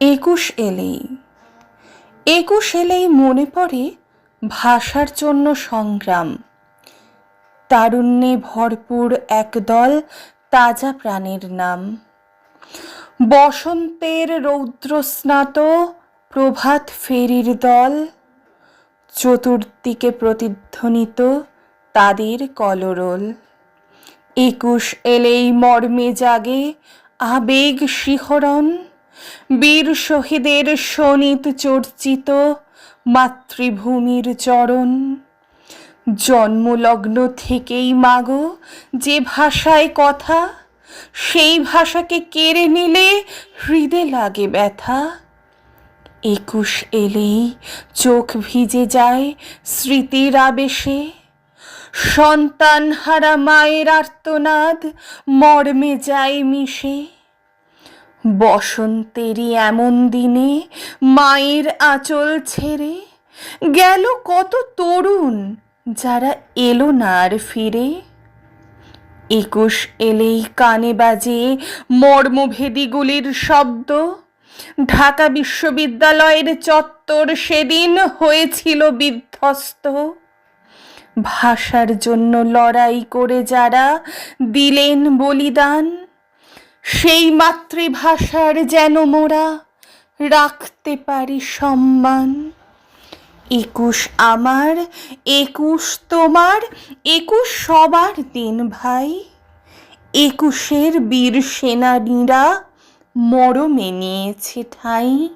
একুশ এলেই। একুশ এলেই মনে পড়ে ভাষার জন্য সংগ্রাম। তারুণ্যে ভরপুর একদল তাজা প্রাণের নাম। বসন্তের রৌদ্রস্নাত প্রভাত ফেরির দল। চতুর্দিকে প্রতিধ্বনিত তাদের কলরোল। একুশ এলেই মর্মে জাগে আবেগ শিহরণ। বীর শহীদের শোণিত চর্চিত মাতৃভূমির চরণ। জন্মলগ্ন থেকেই মাগো যে ভাষায় কথা, সেই ভাষাকে কেড়ে নিলে হৃদে লাগে ব্যথা। একুশ এলেই চোখ ভিজে যায় স্মৃতির আবেশে। সন্তান হারা মায়ের আর্তনাদ মর্মে যায় মিশে। বসন্তেরই এমন দিনে মায়ের আঁচল ছেড়ে গেল কত তরুণ যারা এলো না আর ফিরে। একুশ এলেই কানে বাজে মর্মভেদীগুলির শব্দ। ঢাকা বিশ্ববিদ্যালয়ের চত্বর সেদিন হয়েছিল বিধ্বস্ত। ভাষার জন্য লড়াই করে যারা দিলেন বলিদান সেই মাতৃভাষার যেন মোরা রাখতে পারি সম্মান। একুশ আমার, একুশ তোমার, একুশ সবার দিন ভাই। একুশের বীর সেনানীরা মরমে নিয়েছে ঠাঁই।